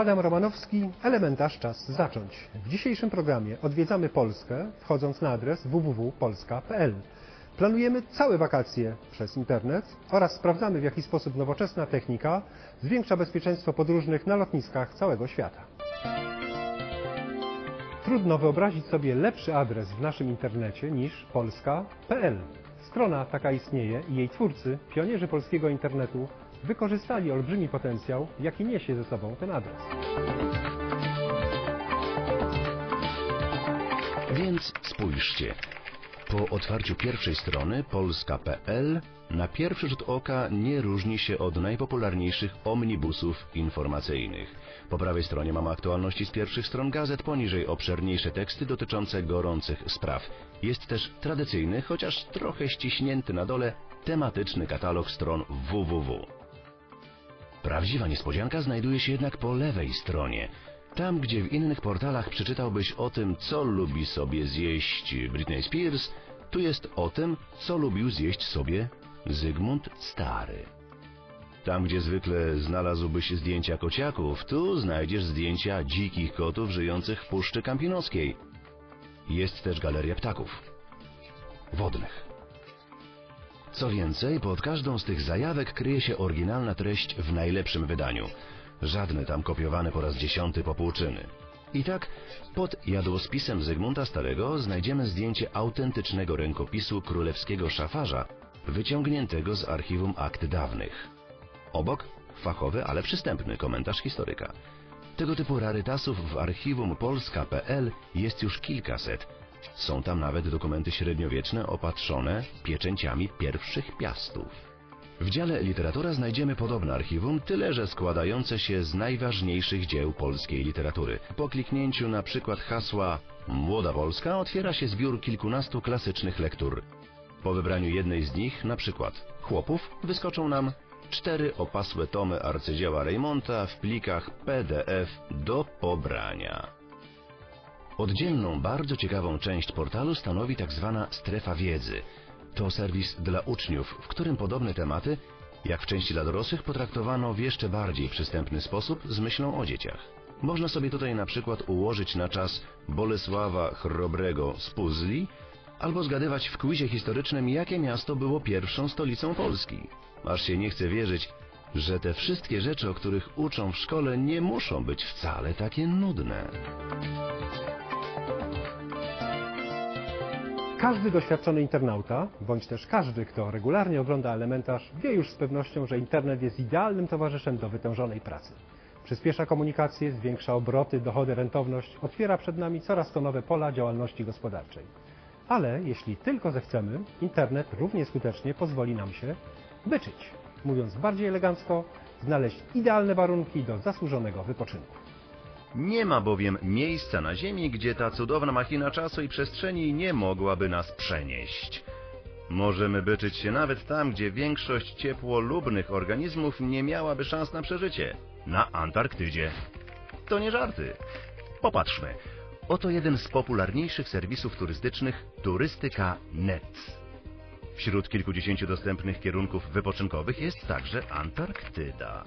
Adam Romanowski, Elementarz Czas Zacząć. W dzisiejszym programie odwiedzamy Polskę, wchodząc na adres www.polska.pl. Planujemy całe wakacje przez internet oraz sprawdzamy, w jaki sposób nowoczesna technika zwiększa bezpieczeństwo podróżnych na lotniskach całego świata. Trudno wyobrazić sobie lepszy adres w naszym internecie niż polska.pl. Strona taka istnieje i jej twórcy, pionierzy polskiego internetu, wykorzystali olbrzymi potencjał, jaki niesie ze sobą ten adres. Więc spójrzcie. Po otwarciu pierwszej strony polska.pl na pierwszy rzut oka nie różni się od najpopularniejszych omnibusów informacyjnych. Po prawej stronie mamy aktualności z pierwszych stron gazet, poniżej obszerniejsze teksty dotyczące gorących spraw. Jest też tradycyjny, chociaż trochę ściśnięty na dole, tematyczny katalog stron www. Prawdziwa niespodzianka znajduje się jednak po lewej stronie. Tam, gdzie w innych portalach przeczytałbyś o tym, co lubi sobie zjeść Britney Spears, tu jest o tym, co lubił zjeść sobie Zygmunt Stary. Tam, gdzie zwykle znalazłbyś zdjęcia kociaków, tu znajdziesz zdjęcia dzikich kotów żyjących w Puszczy Kampinoskiej. Jest też galeria ptaków. Wodnych. Co więcej, pod każdą z tych zajawek kryje się oryginalna treść w najlepszym wydaniu. Żadne tam kopiowane po raz dziesiąty popłuczyny. I tak, pod jadłospisem Zygmunta Starego znajdziemy zdjęcie autentycznego rękopisu królewskiego szafarza, wyciągniętego z archiwum akt dawnych. Obok fachowy, ale przystępny komentarz historyka. Tego typu rarytasów w archiwum polska.pl jest już kilkaset. Są tam nawet dokumenty średniowieczne opatrzone pieczęciami pierwszych piastów. W dziale literatura znajdziemy podobne archiwum, tyle że składające się z najważniejszych dzieł polskiej literatury. Po kliknięciu na przykład hasła Młoda Polska otwiera się zbiór kilkunastu klasycznych lektur. Po wybraniu jednej z nich, na przykład Chłopów, wyskoczą nam cztery opasłe tomy arcydzieła Reymonta w plikach PDF do pobrania. Oddzielną, bardzo ciekawą część portalu stanowi tak zwana strefa wiedzy. To serwis dla uczniów, w którym podobne tematy, jak w części dla dorosłych, potraktowano w jeszcze bardziej przystępny sposób z myślą o dzieciach. Można sobie tutaj na przykład ułożyć na czas Bolesława Chrobrego z puzli, albo zgadywać w quizie historycznym, jakie miasto było pierwszą stolicą Polski. Aż się nie chce wierzyć, że te wszystkie rzeczy, o których uczą w szkole, nie muszą być wcale takie nudne. Każdy doświadczony internauta, bądź też każdy, kto regularnie ogląda elementarz, wie już z pewnością, że internet jest idealnym towarzyszem do wytężonej pracy. Przyspiesza komunikację, zwiększa obroty, dochody, rentowność, otwiera przed nami coraz to nowe pola działalności gospodarczej. Ale jeśli tylko zechcemy, internet równie skutecznie pozwoli nam się byczyć. Mówiąc bardziej elegancko, znaleźć idealne warunki do zasłużonego wypoczynku. Nie ma bowiem miejsca na Ziemi, gdzie ta cudowna machina czasu i przestrzeni nie mogłaby nas przenieść. Możemy byczyć się nawet tam, gdzie większość ciepłolubnych organizmów nie miałaby szans na przeżycie. Na Antarktydzie. To nie żarty. Popatrzmy. Oto jeden z popularniejszych serwisów turystycznych Turystyka.net. Wśród kilkudziesięciu dostępnych kierunków wypoczynkowych jest także Antarktyda.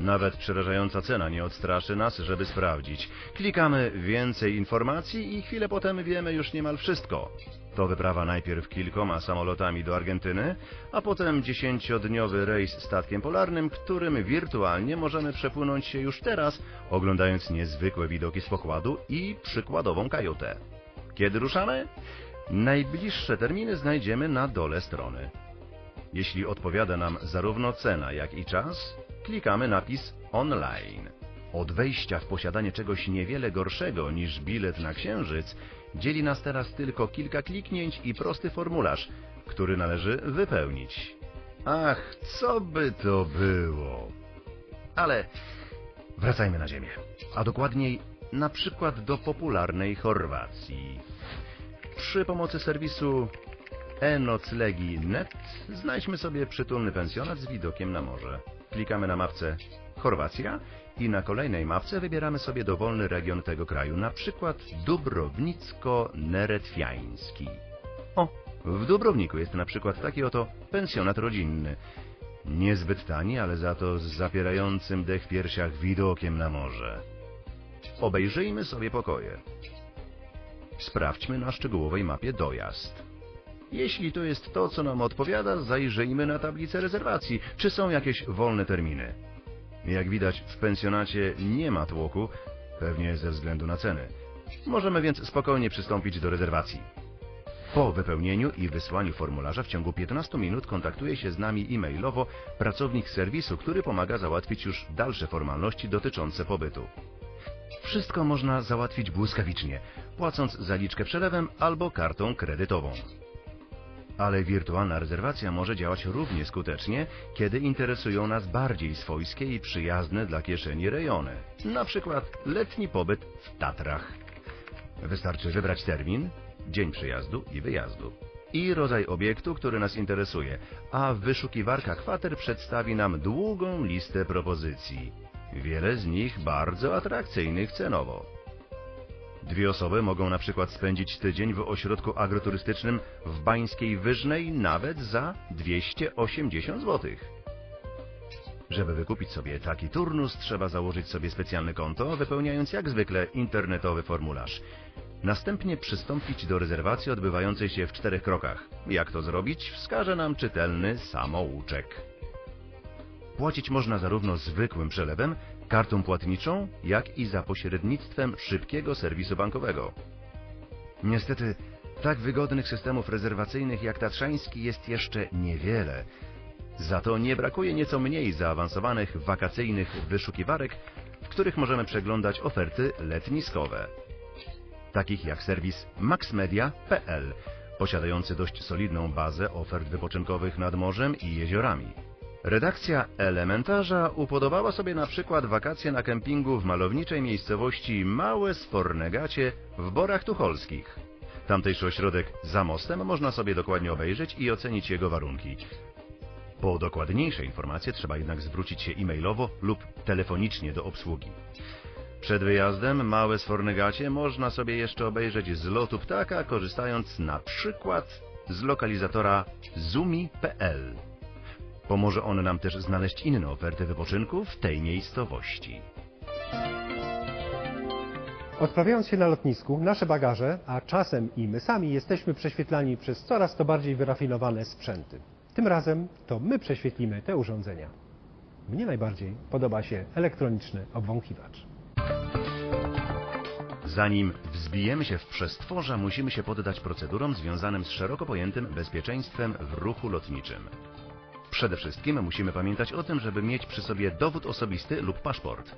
Nawet przerażająca cena nie odstraszy nas, żeby sprawdzić. Klikamy więcej informacji i chwilę potem wiemy już niemal wszystko. To wyprawa najpierw kilkoma samolotami do Argentyny, a potem dziesięciodniowy rejs statkiem polarnym, którym wirtualnie możemy przepłynąć się już teraz, oglądając niezwykłe widoki z pokładu i przykładową kajutę. Kiedy ruszamy? Najbliższe terminy znajdziemy na dole strony. Jeśli odpowiada nam zarówno cena, jak i czas, klikamy napis online. Od wejścia w posiadanie czegoś niewiele gorszego niż bilet na księżyc dzieli nas teraz tylko kilka kliknięć i prosty formularz, który należy wypełnić. Ach, co by to było? Ale wracajmy na ziemię, a dokładniej na przykład do popularnej Chorwacji. Przy pomocy serwisu e-noclegi.net znajdźmy sobie przytulny pensjonat z widokiem na morze. Klikamy na mapce Chorwacja i na kolejnej mapce wybieramy sobie dowolny region tego kraju, na przykład Dubrownicko-Neretwiański. O, w Dubrowniku jest na przykład taki oto pensjonat rodzinny. Niezbyt tani, ale za to z zapierającym dech w piersiach widokiem na morze. Obejrzyjmy sobie pokoje. Sprawdźmy na szczegółowej mapie dojazd. Jeśli to jest to, co nam odpowiada, zajrzyjmy na tablicę rezerwacji, czy są jakieś wolne terminy. Jak widać, w pensjonacie nie ma tłoku, pewnie ze względu na ceny. Możemy więc spokojnie przystąpić do rezerwacji. Po wypełnieniu i wysłaniu formularza w ciągu 15 minut kontaktuje się z nami e-mailowo pracownik serwisu, który pomaga załatwić już dalsze formalności dotyczące pobytu. Wszystko można załatwić błyskawicznie, płacąc zaliczkę przelewem albo kartą kredytową. Ale wirtualna rezerwacja może działać równie skutecznie, kiedy interesują nas bardziej swojskie i przyjazne dla kieszeni rejony. Na przykład letni pobyt w Tatrach. Wystarczy wybrać termin, dzień przyjazdu i wyjazdu i rodzaj obiektu, który nas interesuje, a wyszukiwarka kwater przedstawi nam długą listę propozycji. Wiele z nich bardzo atrakcyjnych cenowo. Dwie osoby mogą na przykład spędzić tydzień w ośrodku agroturystycznym w Bańskiej Wyżnej nawet za 280 zł. Żeby wykupić sobie taki turnus, trzeba założyć sobie specjalne konto, wypełniając jak zwykle internetowy formularz. Następnie przystąpić do rezerwacji odbywającej się w czterech krokach. Jak to zrobić, wskaże nam czytelny samouczek. Płacić można zarówno zwykłym przelewem, kartą płatniczą, jak i za pośrednictwem szybkiego serwisu bankowego. Niestety, tak wygodnych systemów rezerwacyjnych jak Tatrzański jest jeszcze niewiele. Za to nie brakuje nieco mniej zaawansowanych wakacyjnych wyszukiwarek, w których możemy przeglądać oferty letniskowe. Takich jak serwis maxmedia.pl, posiadający dość solidną bazę ofert wypoczynkowych nad morzem i jeziorami. Redakcja Elementarza upodobała sobie na przykład wakacje na kempingu w malowniczej miejscowości Małe Sfornegacie w Borach Tucholskich. Tamtejszy ośrodek za mostem można sobie dokładnie obejrzeć i ocenić jego warunki. Po dokładniejsze informacje trzeba jednak zwrócić się e-mailowo lub telefonicznie do obsługi. Przed wyjazdem Małe Sfornegacie można sobie jeszcze obejrzeć z lotu ptaka, korzystając na przykład z lokalizatora zumi.pl. Pomoże on nam też znaleźć inne oferty wypoczynku w tej miejscowości. Odprawiając się na lotnisku, nasze bagaże, a czasem i my sami jesteśmy prześwietlani przez coraz to bardziej wyrafinowane sprzęty. Tym razem to my prześwietlimy te urządzenia. Mnie najbardziej podoba się elektroniczny obwąchiwacz. Zanim wzbijemy się w przestworza, musimy się poddać procedurom związanym z szeroko pojętym bezpieczeństwem w ruchu lotniczym. Przede wszystkim musimy pamiętać o tym, żeby mieć przy sobie dowód osobisty lub paszport.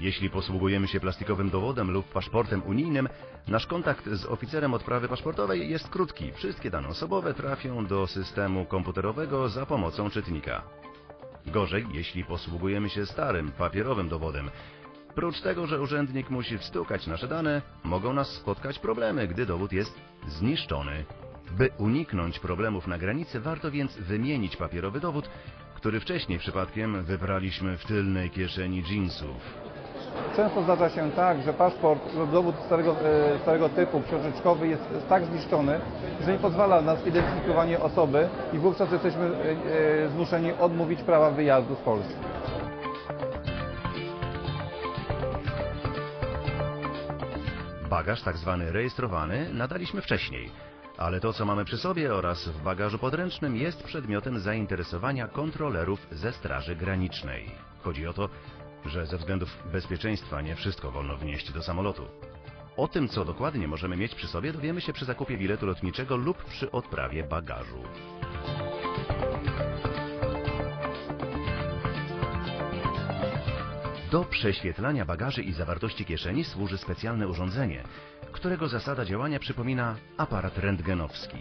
Jeśli posługujemy się plastikowym dowodem lub paszportem unijnym, nasz kontakt z oficerem odprawy paszportowej jest krótki. Wszystkie dane osobowe trafią do systemu komputerowego za pomocą czytnika. Gorzej, jeśli posługujemy się starym, papierowym dowodem. Prócz tego, że urzędnik musi wstukać nasze dane, mogą nas spotkać problemy, gdy dowód jest zniszczony. By uniknąć problemów na granicy, warto więc wymienić papierowy dowód, który wcześniej przypadkiem wybraliśmy w tylnej kieszeni jeansów. Często zdarza się tak, że paszport lub dowód starego, e, starego typu książeczkowy jest tak zniszczony, że nie pozwala na zidentyfikowanie osoby i wówczas jesteśmy e, e, zmuszeni odmówić prawa wyjazdu z Polski. Bagaż tak zwany rejestrowany nadaliśmy wcześniej, ale to co mamy przy sobie oraz w bagażu podręcznym jest przedmiotem zainteresowania kontrolerów ze Straży Granicznej. Chodzi o to, że ze względów bezpieczeństwa nie wszystko wolno wnieść do samolotu. O tym, co dokładnie możemy mieć przy sobie, dowiemy się przy zakupie biletu lotniczego lub przy odprawie bagażu. Do prześwietlania bagaży i zawartości kieszeni służy specjalne urządzenie, którego zasada działania przypomina aparat rentgenowski.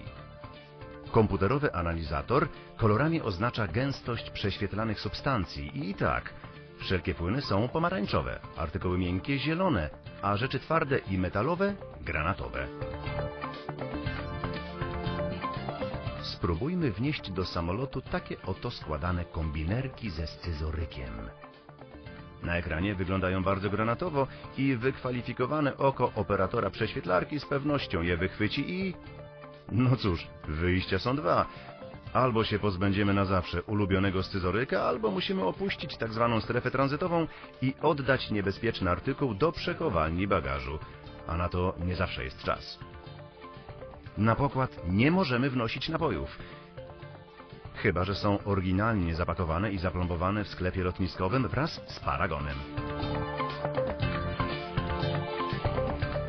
Komputerowy analizator kolorami oznacza gęstość prześwietlanych substancji i tak, wszelkie płyny są pomarańczowe, artykuły miękkie zielone, a rzeczy twarde i metalowe granatowe. Spróbujmy wnieść do samolotu takie oto składane kombinerki ze scyzorykiem. Na ekranie wyglądają bardzo granatowo i wykwalifikowane oko operatora prześwietlarki z pewnością je wychwyci i... No cóż, wyjścia są dwa. Albo się pozbędziemy na zawsze ulubionego scyzoryka, albo musimy opuścić tak zwaną strefę tranzytową i oddać niebezpieczny artykuł do przechowalni bagażu. A na to nie zawsze jest czas. Na pokład nie możemy wnosić napojów. Chyba, że są oryginalnie zapakowane i zaplombowane w sklepie lotniskowym wraz z paragonem.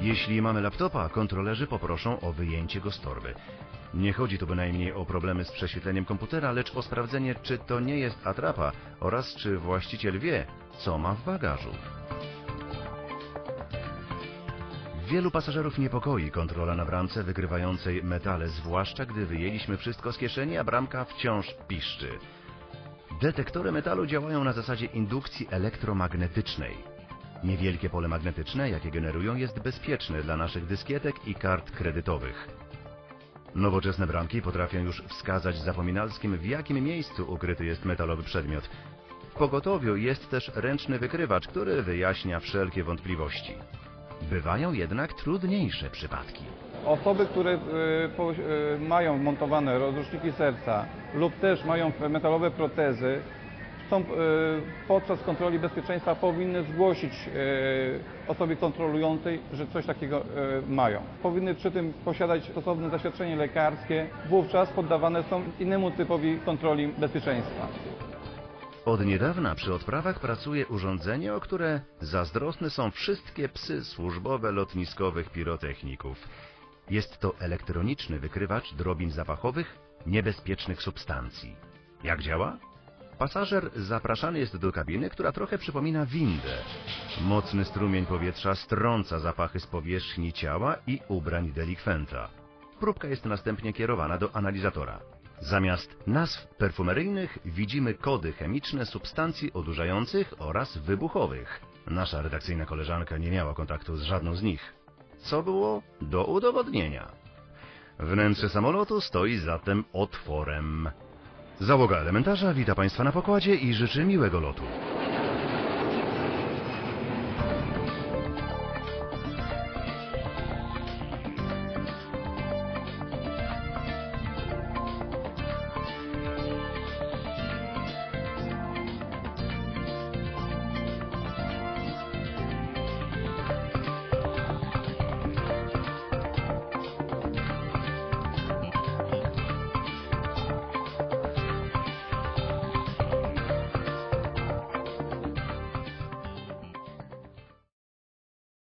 Jeśli mamy laptopa, kontrolerzy poproszą o wyjęcie go z torby. Nie chodzi tu bynajmniej o problemy z prześwietleniem komputera, lecz o sprawdzenie, czy to nie jest atrapa oraz czy właściciel wie, co ma w bagażu. Wielu pasażerów niepokoi kontrola na bramce wykrywającej metale, zwłaszcza gdy wyjęliśmy wszystko z kieszeni, a bramka wciąż piszczy. Detektory metalu działają na zasadzie indukcji elektromagnetycznej. Niewielkie pole magnetyczne, jakie generują, jest bezpieczne dla naszych dyskietek i kart kredytowych. Nowoczesne bramki potrafią już wskazać zapominalskim, w jakim miejscu ukryty jest metalowy przedmiot. W pogotowiu jest też ręczny wykrywacz, który wyjaśnia wszelkie wątpliwości. Bywają jednak trudniejsze przypadki. Osoby, które y, y, mają montowane rozruszniki serca lub też mają metalowe protezy, są, y, podczas kontroli bezpieczeństwa powinny zgłosić osobie kontrolującej, że coś takiego mają. Powinny przy tym posiadać stosowne zaświadczenie lekarskie, wówczas poddawane są innemu typowi kontroli bezpieczeństwa. Od niedawna przy odprawach pracuje urządzenie, o które zazdrosne są wszystkie psy służbowe lotniskowych pirotechników. Jest to elektroniczny wykrywacz drobin zapachowych niebezpiecznych substancji. Jak działa? Pasażer zapraszany jest do kabiny, która trochę przypomina windę. Mocny strumień powietrza strąca zapachy z powierzchni ciała i ubrań delikwenta. Próbka jest następnie kierowana do analizatora. Zamiast nazw perfumeryjnych widzimy kody chemiczne substancji odurzających oraz wybuchowych. Nasza redakcyjna koleżanka nie miała kontaktu z żadną z nich. Co było do udowodnienia. Wnętrze samolotu stoi zatem otworem. Załoga elementarza wita Państwa na pokładzie i życzy miłego lotu.